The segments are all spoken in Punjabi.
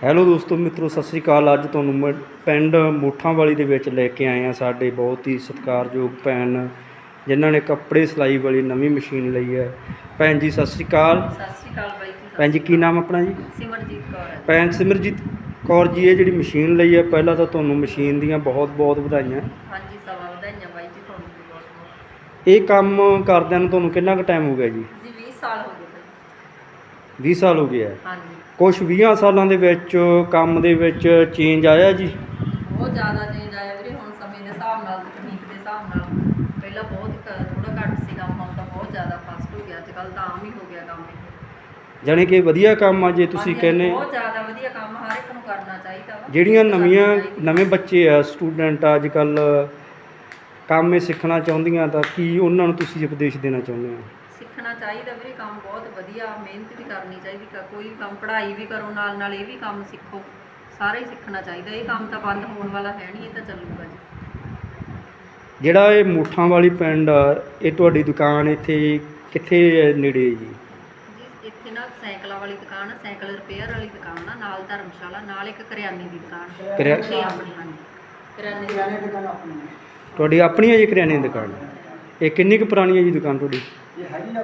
ਹੈਲੋ ਦੋਸਤੋ ਮਿੱਤਰੋ ਸਤਿ ਸ੍ਰੀ ਅਕਾਲ। ਅੱਜ ਤੁਹਾਨੂੰ ਮੈਂ ਪਿੰਡ ਮੋਠਾਂ ਵਾਲੀ ਦੇ ਵਿੱਚ ਲੈ ਕੇ ਆਏ ਆ ਸਾਡੇ ਬਹੁਤ ਹੀ ਸਤਿਕਾਰਯੋਗ ਭੈਣ ਜਿਨ੍ਹਾਂ ਨੇ ਕੱਪੜੇ ਸਿਲਾਈ ਵਾਲੀ ਨਵੀਂ ਮਸ਼ੀਨ ਲਈ ਹੈ। ਭੈਣ ਜੀ ਸਤਿ ਸ੍ਰੀ ਅਕਾਲ। ਸਤਿ ਸ਼੍ਰੀ ਅਕਾਲ ਬਾਈ ਜੀ। ਭੈਣ ਜੀ ਕੀ ਨਾਮ ਆਪਣਾ ਜੀ? ਸਿਮਰਜੀਤ ਕੌਰ ਹੈ। ਭੈਣ ਸਿਮਰਜੀਤ ਕੌਰ ਜੀ ਇਹ ਜਿਹੜੀ ਮਸ਼ੀਨ ਲਈ ਹੈ ਪਹਿਲਾਂ ਤਾਂ ਤੁਹਾਨੂੰ ਮਸ਼ੀਨ ਦੀਆਂ ਬਹੁਤ ਬਹੁਤ ਵਧਾਈਆਂ। ਹਾਂਜੀ ਸਵਾ ਵਧਾਈਆਂ ਬਾਈ ਜੀ ਤੁਹਾਨੂੰ ਵੀ ਬਹੁਤ ਬਹੁਤ। ਇਹ ਕੰਮ ਕਰਦਿਆਂ ਨੂੰ ਤੁਹਾਨੂੰ ਕਿੰਨਾ ਕੁ ਟਾਈਮ ਹੋ ਗਿਆ ਜੀ? ਜੀ 20 ਸਾਲ ਹੋ ਗਏ ਬਾਈ 20 ਸਾਲ ਹੋ ਗਏ ਹੈ ਹਾਂਜੀ। ਕੁਝ 20 ਸਾਲਾਂ ਦੇ ਵਿੱਚ ਕੰਮ ਦੇ ਵਿੱਚ ਚੇਂਜ ਆਇਆ ਜੀ? ਬਹੁਤ ਜ਼ਿਆਦਾ ਚੇਂਜ ਆਇਆ ਵੀਰੇ ਹੁਣ ਸਮੇਂ ਦੇ ਹਿਸਾਬ ਨਾਲ ਤਕਨੀਕ ਦੇ ਹਿਸਾਬ ਨਾਲ। ਪਹਿਲਾਂ ਬਹੁਤ ਥੋੜਾ ਘੱਟ ਸੀ ਕੰਮ ਹੁਣ ਤਾਂ ਬਹੁਤ ਜ਼ਿਆਦਾ ਫਾਸਟ ਹੋ ਗਿਆ। ਅੱਜ ਕੱਲ ਤਾਂ ਆਮ ਹੀ ਹੋ ਗਿਆ ਕੰਮ ਜਾਣੀ ਕਿ ਵਧੀਆ ਕੰਮ ਆ ਜੇ ਤੁਸੀਂ ਹਾਂਜੀ, ਕਹਿੰਦੇ। ਬਹੁਤ ਜ਼ਿਆਦਾ ਵਧੀਆ ਕੰਮ ਹਰ ਇੱਕ ਨੂੰ ਕਰਨਾ ਚਾਹੀਦਾ ਵਾ। ਜਿਹੜੀਆਂ ਕਰਨਾ ਨਵੀਆਂ ਚਾਹੀਦਾ। ਨਵੇਂ ਬੱਚੇ ਆ ਸਟੂਡੈਂਟ ਅੱਜ ਕੱਲ ਕੰਮ ਇਹ ਸਿੱਖਣਾ ਚਾਹੁੰਦੀਆਂ ਤਾਂ ਕੀ ਉਹਨਾਂ ਨੂੰ ਤੁਸੀਂ ਉਪਦੇਸ਼ ਦੇਣਾ ਚਾਹੁੰਦੇ ਹੋ? ਸਿੱਖਣਾ ਚਾਹੀਦਾ ਵੀਰੇ ਕੰਮ ਬਹੁਤ ਵਧੀਆ ਮਿਹਨਤ ਵੀ ਕਰਨੀ ਚਾਹੀਦੀ ਕ- ਕੋਈ ਕੰਮ ਪੜ੍ਹਾਈ ਵੀ ਕਰੋ ਨਾਲ ਨਾਲ ਇਹ ਵੀ ਕੰਮ ਸਿੱਖੋ ਸਾਰਾ ਹੀ ਸਿੱਖਣਾ ਚਾਹੀਦਾ ਇਹ ਕੰਮ ਤਾਂ ਬੰਦ ਹੋਣ ਵਾਲਾ ਹੈ ਨਹੀਂ ਇਹ ਤਾਂ ਚੱਲੂਗਾ ਜੀ। ਜਿਹੜਾ ਇਹ ਮੋਠਾਂ ਵਾਲੀ ਪਿੰਡ ਆ ਇਹ ਤੁਹਾਡੀ ਦੁਕਾਨ ਇੱਥੇ ਕਿੱਥੇ ਨੇੜੇ ਹੈ ਜੀ? ਜੀ ਇੱਥੇ ਨਾ ਸਾਈਕਲਾਂ ਵਾਲੀ ਦੁਕਾਨ ਆ ਸਾਈਕਲ ਰਿਪੇਅਰ ਵਾਲੀ ਦੁਕਾਨ ਆ ਨਾਲ ਧਰਮਸ਼ਾਲਾ ਨਾਲ ਇੱਕ ਕਰਿਆਨੇ ਦੀ ਦੁਕਾਨ ਕਰਿਆ- ਉੱਥੇ ਆਪਣੀ ਹਾਂਜੀ। ਕਰਿਆਨੇ ਦੀ ਦੁਕਾਨ ਤੁਹਾਡੀ ਆਪਣੀ ਹੈ ਜੀ ਕਰਿਆਨੇ ਦੀ ਦੁਕਾਨ? ਇਹ ਕਿੰਨੀ ਕੁ ਪੁਰਾਣੀ ਹੈ ਜੀ ਦੁਕਾਨ ਤੁਹਾਡੀ? ਇਹ ਹੈਗੀ ਆ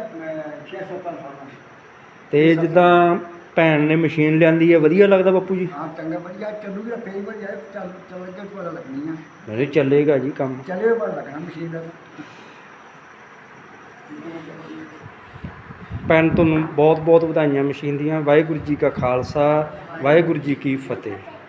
6-7 ਸਾਲਾਂ ਦੀ ਤੇ ਜਿੱਦਾਂ ਭੈਣ ਨੇ ਮਸ਼ੀਨ ਲਿਆਂਦੀ ਹੈ ਵਧੀਆ ਲੱਗਦਾ ਬਾਪੂ ਜੀ? ਹਾਂ ਚੰਗਾ ਵਧੀਆ ਚੱਲੂਗੀ ਤਾਂ ਫੇਰ ਵਧੀਆ ਹੈ, ਚੱਲ ਚੱਲ ਕੇ ਪਤਾ ਲੱਗਣੀ ਆ। ਨਹੀਂ ਚੱਲੇਗਾ ਜੀ ਕੰਮ। ਚੱਲੇ ਪਤਾ ਲੱਗਣਾ ਮਸ਼ੀਨ ਦਾ। ਭੈਣ ਤੁਹਾਨੂੰ ਬਹੁਤ ਬਹੁਤ ਵਧਾਈਆਂ ਮਸ਼ੀਨ ਦੀਆਂ। ਵਾਹਿਗੁਰੂ ਜੀ ਕਾ ਖਾਲਸਾ ਵਾਹਿਗੁਰੂ ਜੀ ਕੀ ਫਤਿਹ।